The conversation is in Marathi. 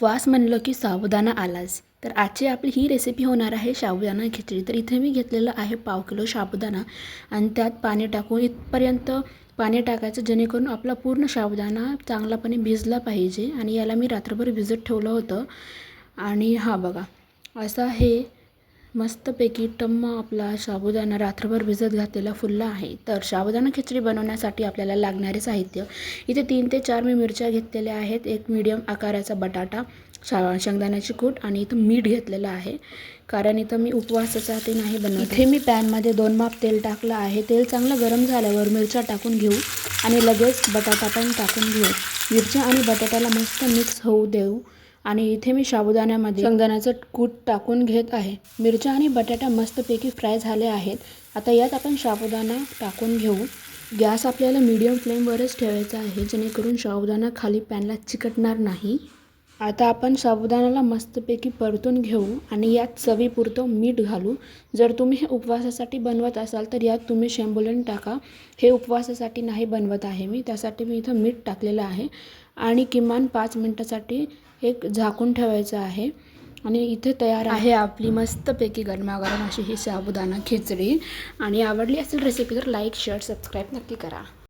उपवास म्हणलं की साबुदाणा आलाच. तर आजची आपली ही रेसिपी होणार आहे साबुदाणा खिचडी. तर इथे मी घेतलेलं आहे पाव किलो साबुदाणा आणि त्यात पाणी टाकून इथपर्यंत पाणी टाकायचं जेणेकरून आपला पूर्ण साबुदाणा चांगलापणे भिजला पाहिजे आणि याला मी रात्रभर भिजत ठेवलं होतं. आणि हा बघा असा हे मस्तपैकी टम्म आपला साबुदाणा रात्रभर भिजत घातलेला फुलला आहे. तर साबुदाणा खिचडी बनवण्यासाठी आपल्याला लागणारे साहित्य. इथे तीन ते चार मी मिरच्या घेतलेल्या आहेत. एक मीडियम आकाराचा बटाटा शा शेंगदाण्याची कूट आणि इथं मीठ घेतलेलं आहे. कारण इथं मी उपवासाचा ते नाही बनवत. इथे मी पॅनमध्ये दोन माप तेल टाकलं आहे. तेल चांगलं गरम झाल्यावर मिरच्या टाकून घेऊ आणि लगेच बटाटा पण टाकून घेऊ. मिरच्या आणि बटाट्याला मस्त मिक्स होऊ देऊ. आणि इथे मी साबुदाण्यामध्ये शेंगदाण्याचं कूट टाकून घेत आहे. मिरच्या आणि बटाटा मस्तपैकी फ्राय झाले आहेत. आता यात आपण साबुदाणा टाकून घेऊ. गॅस आपल्याला मीडियम फ्लेमवरच ठेवायचा आहे जेणेकरून साबुदाणा खाली पॅनला चिकटणार नाही. आता आपण साबुदाण्याला मस्तपैकी परतून घेऊ आणि यात चवीपुरतं मीठ घालू. जर तुम्ही हे उपवासासाठी बनवत असाल तर यात तुम्ही शेंबुलण टाका. हे उपवासासाठी नाही बनवत आहे मी त्यासाठी मी इथं मीठ टाकलेलं आहे. आणि किमान पाच मिनटासाठी एक झाकून ठेवायचं आहे. आणि इथे तयार आहे आपली मस्तपैकी गरमागरम अशी ही साबुदाणा खिचडी. आणि आवडली असेल रेसिपी तर लाईक शेअर सबस्क्राईब नक्की करा.